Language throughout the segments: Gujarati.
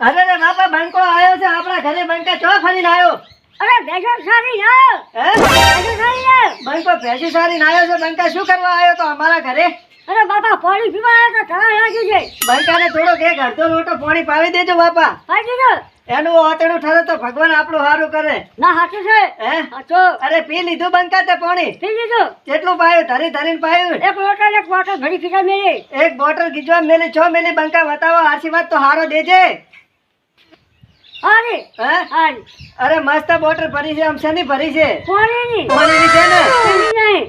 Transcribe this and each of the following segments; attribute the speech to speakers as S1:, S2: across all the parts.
S1: અરે રે બાપા બંકો આવ્યો છે આપણા ઘરે બંકા ચો ફરીને આવ્યો?
S2: અરે બેસો સારી સારી
S1: બંકો ભેંસી સારીને આવ્યો છે બંકા શું કરવા આવ્યો તો અમારા ઘરે?
S2: અરે બાપા પાણી પીવા આવ્યો તો ઠરા લાગી છે.
S1: બંકાને થોડોક એક અડધો લોટો પાણી પાવી દેજો બાપા.
S2: પાઈ દીધો
S1: એનું ઓતેડું ઠરે તો ભગવાન આપણું સારું કરે.
S2: ના સાચું છે.
S1: હે?
S2: હાચો.
S1: અરે પી લીધું બંકા તે પાણી?
S2: પી લીધું.
S1: કેટલું પાયું? ધરી ધરીને પાયું?
S2: એક બોટલ એક બોટલ ઘડી ખીચા મેળી.
S1: એક બોટલ ગીજવા મેલી છ મેલી બંકા બતાવો આશીર્વાદ તો હારો દેજે.
S2: હારી
S1: હે? અરે મસ્ત બોટલ ભરી છે આમ શેની ભરી છે?
S2: પાણીની
S1: પાણીની છે ને?
S2: નહીં.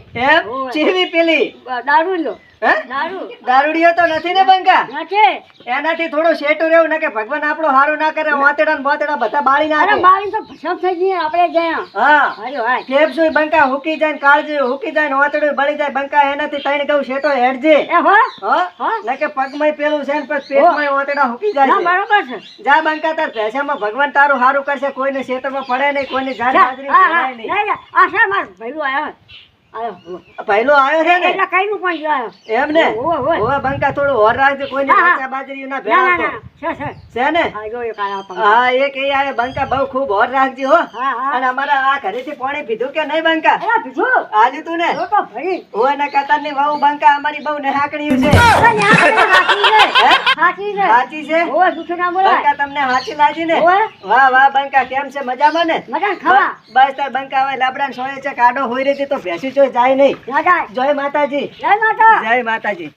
S1: ચીવી પેલી?
S2: દારૂ
S1: હે?
S2: દારૂ.
S1: દારૂડિયો તો નથી ને બંકા
S2: નથી.
S1: એનાથી થોડું શેટું રહેવું ને કે ભગવાન આપણું હારું ના કરે વાતેડા ને બોતેડા બધા બાળી
S2: અરે
S1: નાખે.
S2: તો ભસમ થઈ ગઈ આપણે ગયા
S1: હા.
S2: હારી હાય
S1: કેમ શું બંકા હુકી જાય ને કાળજી હુકી જાય ને વાતેડું બળી જાય? બંકા એનાથી તઈને કહું શેટો હેડજે.
S2: એ હો.
S1: હા?
S2: હા.
S1: ને કે પગમાંય પેલું છે ને પછી પેટમાંય વાતેડા હુકી જાય
S2: ના બરોબર છે.
S1: જા બંકા તાર ભેસામાં ભગવાન તારું હારું કરશે કોઈને શેતરમાં પડે નહીં કોઈની હાજરી નહીં.
S2: આ શા માર ભઈલું આયો?
S1: પહેલો આવ્યો છે ને
S2: એટલે કઈનું પણ જો
S1: એમ ને
S2: ઓવે,
S1: બંકા થોડો હોર રાખજો
S2: હા, હા.
S1: કાચા બાજરી ના
S2: ના, ના,
S1: ભેળા
S2: ના. છે, છે.
S1: છે ને. હા એ કે આવે બંકા બહુ ખૂબ હોર રાખજે હો
S2: હા, હા.
S1: અને અમારા આ ઘરેથી પાણી પીધું કે નહીં બંકા
S2: બીજું?
S1: આલ્યું તું ને
S2: તો ભરી.
S1: ઓવે ને વહુ બંકા અમારી બહુ નહાકણી છે
S2: તો સાચી છે. ના.
S1: બંકા તમને સાચી લાગી ને વાહ વાહ બંકા કેમ છે મજામાં ને. બસ તાર બંકા હવે લાબડા સોય છે કાડો હોઈ રહી તો ભેંસી જાય નહીં. જય માતાજી.
S2: જય માતા.
S1: જય માતાજી.